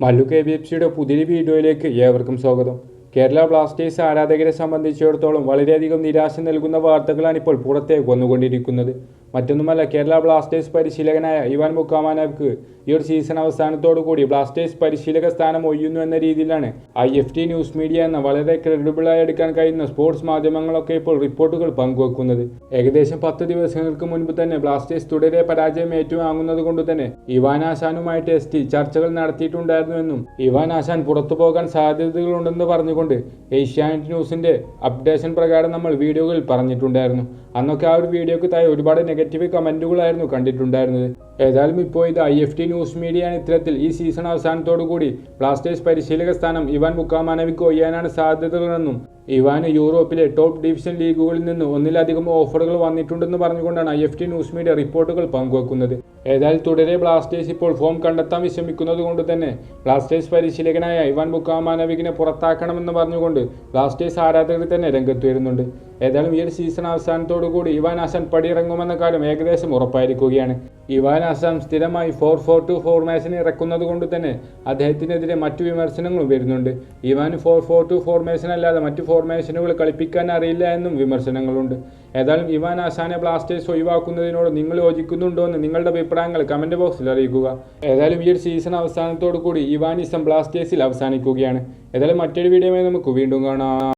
Mallu K B F സിയുടെ പുതിയ വീഡിയോയിലേക്ക് ഏവർക്കും സ്വാഗതം. കേരള ബ്ലാസ്റ്റേഴ്സ് ആരാധകരെ സംബന്ധിച്ചിടത്തോളം വളരെയധികം നിരാശ നൽകുന്ന വാർത്തകളാണ് ഇപ്പോൾ പുറത്തേക്ക് വന്നുകൊണ്ടിരിക്കുന്നത്. മറ്റൊന്നുമല്ല കേരള ബ്ലാസ്റ്റേഴ്സ് പരിശീലകനായ ഇവാൻ മുക്കാമാനവ്ക്ക് ഈ ഒരു സീസൺ അവസാനത്തോടു കൂടി ബ്ലാസ്റ്റേഴ്സ് പരിശീലക സ്ഥാനം ഒഴിയുന്നു എന്ന രീതിയിലാണ് I F T news media എന്ന വളരെ ക്രെഡിബിളായി എടുക്കാൻ കഴിയുന്ന സ്പോർട്സ് മാധ്യമങ്ങളൊക്കെ ഇപ്പോൾ റിപ്പോർട്ടുകൾ പങ്കുവെക്കുന്നത്. ഏകദേശം പത്ത് ദിവസങ്ങൾക്ക് മുൻപ് തന്നെ ബ്ലാസ്റ്റേഴ്സ് തുടരെ പരാജയം ഏറ്റുവാങ്ങുന്നത് കൊണ്ട് തന്നെ ഇവാൻ ആശാനുമായിട്ട് എസ് ടി ചർച്ചകൾ നടത്തിയിട്ടുണ്ടായിരുന്നുവെന്നും ഇവാൻ ആശാൻ പുറത്തു പോകാൻ സാധ്യതകളുണ്ടെന്ന് പറഞ്ഞുകൊണ്ട് ഏഷ്യാനെറ്റ് ന്യൂസിന്റെ അപ്ഡേഷൻ പ്രകാരം നമ്മൾ വീഡിയോകളിൽ പറഞ്ഞിട്ടുണ്ടായിരുന്നു. അന്നൊക്കെ ആ ഒരു വീഡിയോക്ക് താഴെ ഒരുപാട് നെഗറ്റീവ് കമന്റുകളായിരുന്നു കണ്ടിട്ടുണ്ടായിരുന്നത്. ഏതായാലും ഇപ്പോൾ ഇത് ഐ എഫ് ടി ന്യൂസ് മീഡിയയാണ് ഇത്തരത്തിൽ ഈ സീസൺ അവസാനത്തോടു കൂടി ബ്ലാസ്റ്റേഴ്സ് പരിശീലക സ്ഥാനം ഇവാൻ മുക്കാമാനവിക്ക് ഒയ്യാനാണ് സാധ്യതകളെന്നും ഇവാന് യൂറോപ്പിലെ ടോപ്പ് ഡിവിഷൻ ലീഗുകളിൽ നിന്ന് ഒന്നിലധികം ഓഫറുകൾ വന്നിട്ടുണ്ടെന്ന് പറഞ്ഞുകൊണ്ടാണ് I F T news media റിപ്പോർട്ടുകൾ പങ്കുവെക്കുന്നത്. ഏതായാലും തുടരെ ബ്ലാസ്റ്റേഴ്സ് ഇപ്പോൾ ഫോം കണ്ടെത്താൻ വിശ്രമിക്കുന്നത് കൊണ്ട് തന്നെ ബ്ലാസ്റ്റേഴ്സ് പരിശീലകനായ ഇവാൻ മുക്കാമാനവികിനെ പുറത്താക്കണമെന്ന് പറഞ്ഞുകൊണ്ട് ബ്ലാസ്റ്റേഴ്സ് ആരാധകർ തന്നെ രംഗത്ത് വരുന്നുണ്ട്. ഏതായാലും ഈ ഒരു സീസൺ അവസാനത്തോടു കൂടി ഇവാൻ ആസാൻ പടിയിറങ്ങുമെന്ന കാര്യം ഏകദേശം ഉറപ്പായിരിക്കുകയാണ്. ഇവാൻ ആസാം സ്ഥിരമായി ഫോർ ഫോർ ടു ഫോർമേഷൻ ഇറക്കുന്നത് കൊണ്ട് തന്നെ അദ്ദേഹത്തിനെതിരെ മറ്റു വിമർശനങ്ങളും വരുന്നുണ്ട്. Ivan four four two formation അല്ലാതെ മറ്റു ഫോർമേഷനുകൾ കളിപ്പിക്കാൻ അറിയില്ല എന്നും വിമർശനങ്ങളുണ്ട്. ഏതായാലും ഇവാൻ ആസാനെ ബ്ലാസ്റ്റേഴ്സ് ഒഴിവാക്കുന്നതിനോട് നിങ്ങൾ യോജിക്കുന്നുണ്ടോ എന്ന് നിങ്ങളുടെ അഭിപ്രായങ്ങൾ കമന്റ് ബോക്സിൽ അറിയിക്കുക. ഏതായാലും ഈ ഒരു സീസൺ അവസാനത്തോടു കൂടി ഇവാനിസം ബ്ലാസ്റ്റേഴ്സിൽ അവസാനിക്കുകയാണ്. ഏതായാലും മറ്റൊരു വീഡിയോയുമായി നമുക്ക് വീണ്ടും കാണാം.